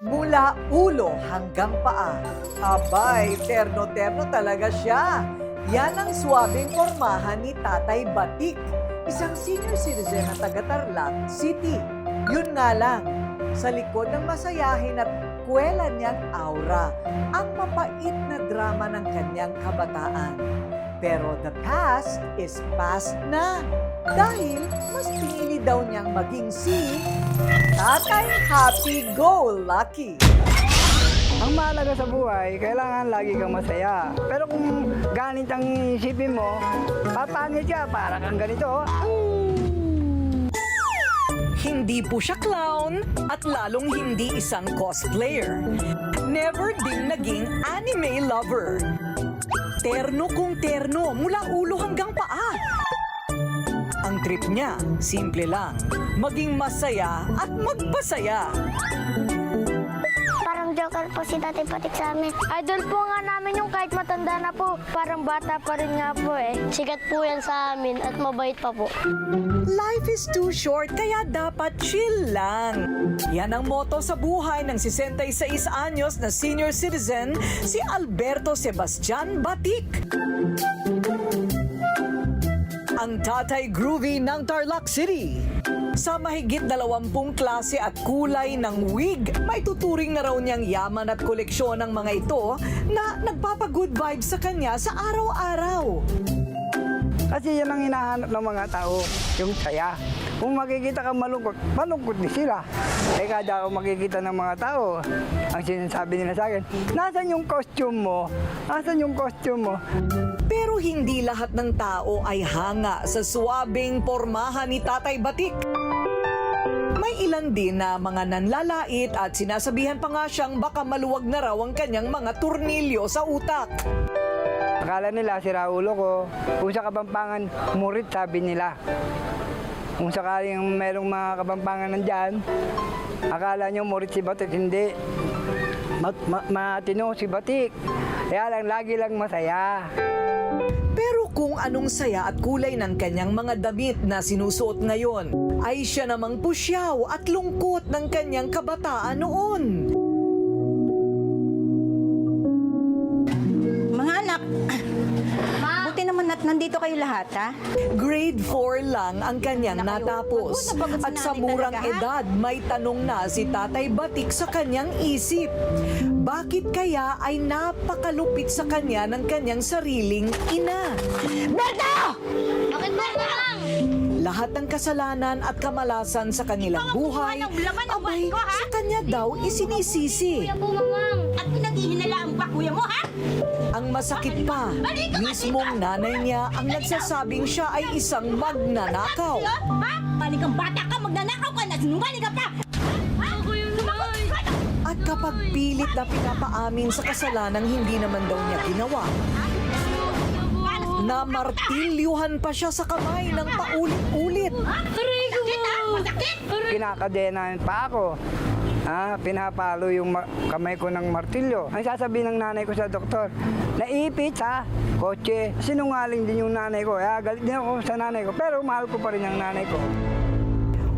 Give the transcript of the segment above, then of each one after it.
Mula ulo hanggang paa. Abay, terno-terno talaga siya. Yan ang swabing pormahan ni Tatay Batik, isang senior citizen na taga Tarlac City. Yun nga lang, sa likod ng masayahin at kwela niyang aura, ang mapait na drama ng kanyang kabataan. Pero the past is past na. Dahil mas pinili daw niyang maging si Tatay Happy Go Lucky. Ang mahalaga sa buhay, kailangan lagi kang masaya. Pero kung ganit ang isipin mo, papangit ka, para kang ganito. Hindi po siya clown at lalong hindi isang cosplayer. Never ding naging anime lover. Terno kung terno mula ulo hanggang paa. Trip niya, simple lang, maging masaya at magpasaya. Parang joker po si Tatay Patik sa amin. Idol po nga namin yung kahit matanda na po. Parang bata pa rin nga po eh. Sikat po yan sa amin at mabait pa po. Life is too short, kaya dapat chill lang. Yan ang motto sa buhay ng 66 anyos na senior citizen, si Alberto Sebastian Batik. Ang tatay groovy ng Tarlac City. Sa mahigit dalawampung klase at kulay ng wig, may tuturing na raw niyang yaman at koleksyon ng mga ito na nagpapa-good vibes sa kanya sa araw-araw. Kasi yan ang hinahanap ng mga tao, yung saya. Kung makikita ka malungkot, malungkot din sila. Eh kada ako makikita ng mga tao, ang sinasabi nila sa akin, nasan yung costume mo? Nasan yung costume mo? Pero hindi lahat ng tao ay hanga sa suwabing pormahan ni Tatay Batik. May ilan din na mga nanlalait at sinasabihan pa nga siyang baka maluwag na raw ang kanyang mga turnilyo sa utak. Akala nila si Raulo ko, kung sa Kabampangan, murit sabi nila. Kung sakaling merong mga Kabampangan nandyan, akala nyo murit si Batik, hindi. Mat, ma, matino si Batik. Kaya lang, lagi lang masaya. Kung anong saya at kulay ng kanyang mga damit na sinusuot ngayon, ay siya namang pusyaw at lungkot ng kanyang kabataan noon. Nandito kayo lahat, ha? Grade 4 lang ang kanyang natapos. At sa murang edad, may tanong na si Tatay Batik sa kanyang isip. Bakit kaya ay napakalupit sa kanya ng kanyang sariling ina? Bakit ba lang? Lahat ng kasalanan at kamalasan sa kanilang buhay, abay, sa kanya daw isinisisi. Kuya po, mamang. At pinaghihinala ang ba, kuya mo, ha? Ang masakit pa, mismong nanay niya ang nagsasabing siya ay isang magnanakaw. Ha? Balik kang bata ka, magnanakaw ka na, sinungaling ka pa! Ha? Kuya At kapag pilit na pinapaamin sa kasalanang hindi naman daw niya ginawa, na martilyuhan pa siya sa kamay ng paulit-ulit. Masakit, ha? Masakit! Kinakadenahan pa ako. Ah, pinapalo yung ma- kamay ko ng martilyo. Ang sasabihin ng nanay ko sa doktor, naipit sa kotse. Sinungaling din yung nanay ko. Ah, galit din ako sa nanay ko. Pero mahal ko pa rin ang nanay ko.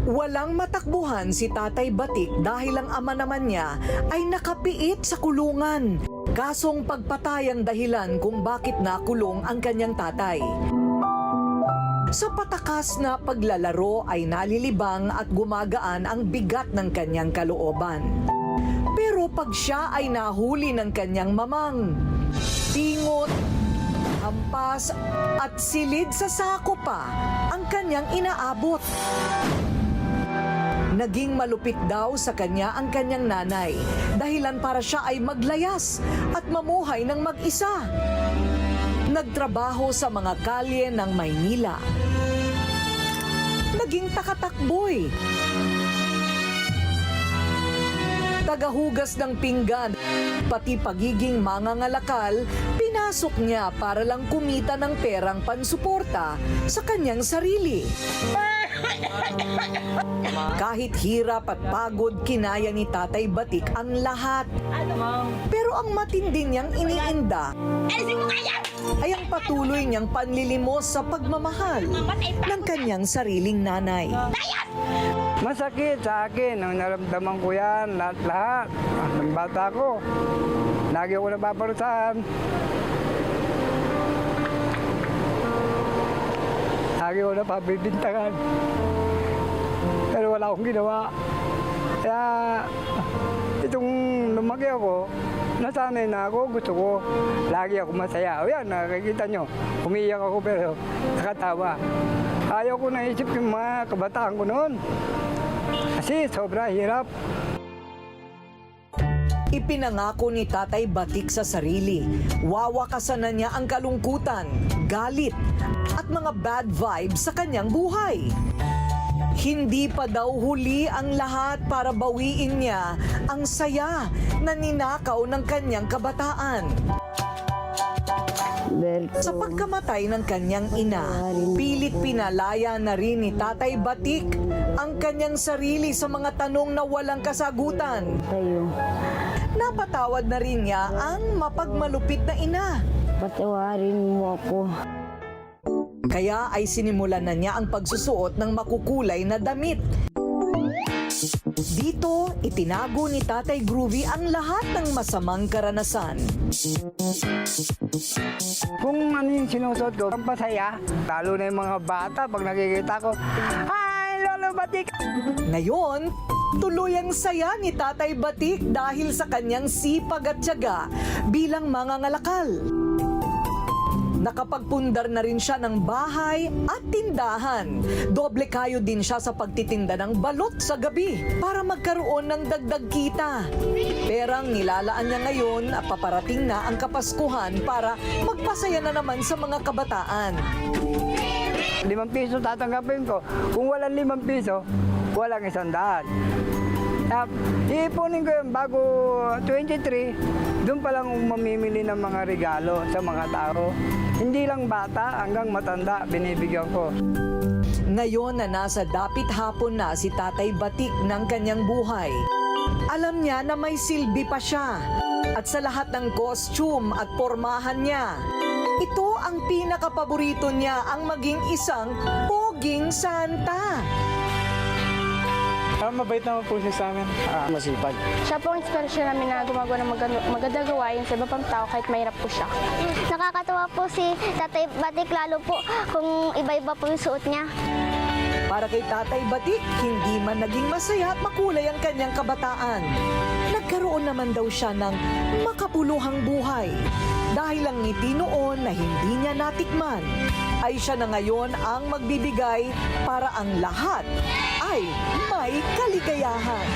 Walang matakbuhan si Tatay Batik dahil ang ama naman niya ay nakapiit sa kulungan. Kasong pagpatay ang dahilan kung bakit nakulong ang kanyang tatay. Sa patakas na paglalaro ay nalilibang at gumagaan ang bigat ng kanyang kalooban. Pero pag siya ay nahuli ng kanyang mamang, tingot, hampas at silid sa sako pa ang kanyang inaabot. Naging malupit daw sa kanya ang kanyang nanay dahilan para siya ay maglayas at mamuhay ng mag-isa. Nagtrabaho sa mga kalye ng Maynila. Naging takatakboy. Tagahugas ng pinggan, pati pagiging mangangalakal, pinasok niya para lang kumita ng perang pansuporta sa kanyang sarili. Kahit hirap at pagod, kinaya ni Tatay Batik ang lahat. Pero ang matindi niyang iniinda ay ang patuloy niyang panlilimos sa pagmamahal ng kanyang sariling nanay. Masakit sa akin. Ang naramdaman ko yan, lahat-lahat. Ng bata ko. Lagi ako napaparusahan. Lagi ako napabibintangan. Pero wala akong ginawa. Kaya itong lumaki ako, nasanay na ako, gusto ko. Lagi ako masaya. O yan, nakikita nyo. Umiyak ako pero nakatawa. Ayaw ko naisip yung mga kabataan ko noon. Kasi sobra hirap. Ipinangako ni Tatay Batik sa sarili. Wawakasan na niya ang kalungkutan, galit, at mga bad vibes sa kanyang buhay. Hindi pa daw huli ang lahat para bawiin niya ang saya na ninakaw ng kanyang kabataan. Sa pagkamatay ng kanyang ina, pilit pinalaya na rin ni Tatay Batik ang kanyang sarili sa mga tanong na walang kasagutan. Napatawad na rin niya ang mapagmalupit na ina. Patawarin mo ako. Kaya ay sinimulan na niya ang pagsusuot ng makukulay na damit. Dito, itinago ni Tatay Groovy ang lahat ng masamang karanasan. Kung ano yung sinusuot ko, ang pasaya. Lalo na yung mga bata pag nakikita ko, Hi, Lolo Batik! Ngayon, tuloy ang saya ni Tatay Batik dahil sa kanyang sipag at tiyaga bilang mga ngalakal. Nakapagpundar na rin siya ng bahay at tindahan. Doble kayo din siya sa pagtitinda ng balot sa gabi para magkaroon ng dagdag kita. Perang nilalaan niya ngayon at paparating na ang Kapaskuhan para magpasaya na naman sa mga kabataan. Limang piso tatanggapin ko. Kung walang limang piso, walang isang daan. Tap, iipunin ko yun bago 23, doon pa lang mamimili ng mga regalo sa mga tao. Hindi lang bata hanggang matanda binibigyan ko. Ngayon na nasa dapit hapon na si Tatay Batik ng kanyang buhay, alam niya na may silbi pa siya. At sa lahat ng costume at pormahan niya, ito ang pinakapaborito niya ang maging isang poging Santa. Ah, mabait naman po siya sa amin. Ah, masipag. Siya po ang inspirasyon namin na gumagawa ng maganda- magandang gawain sa iba pang tao kahit mahirap po siya. Nakakatawa po si Tatay Batik lalo po kung iba-iba po yung suot niya. Para kay Tatay Batik, hindi man naging masaya at makulay ang kanyang kabataan. Nagkaroon naman daw siya ng makapuluhang buhay. Dahil ang ngiti noon na hindi niya natikman, ay siya na ngayon ang magbibigay para ang lahat ay may kaligayahan.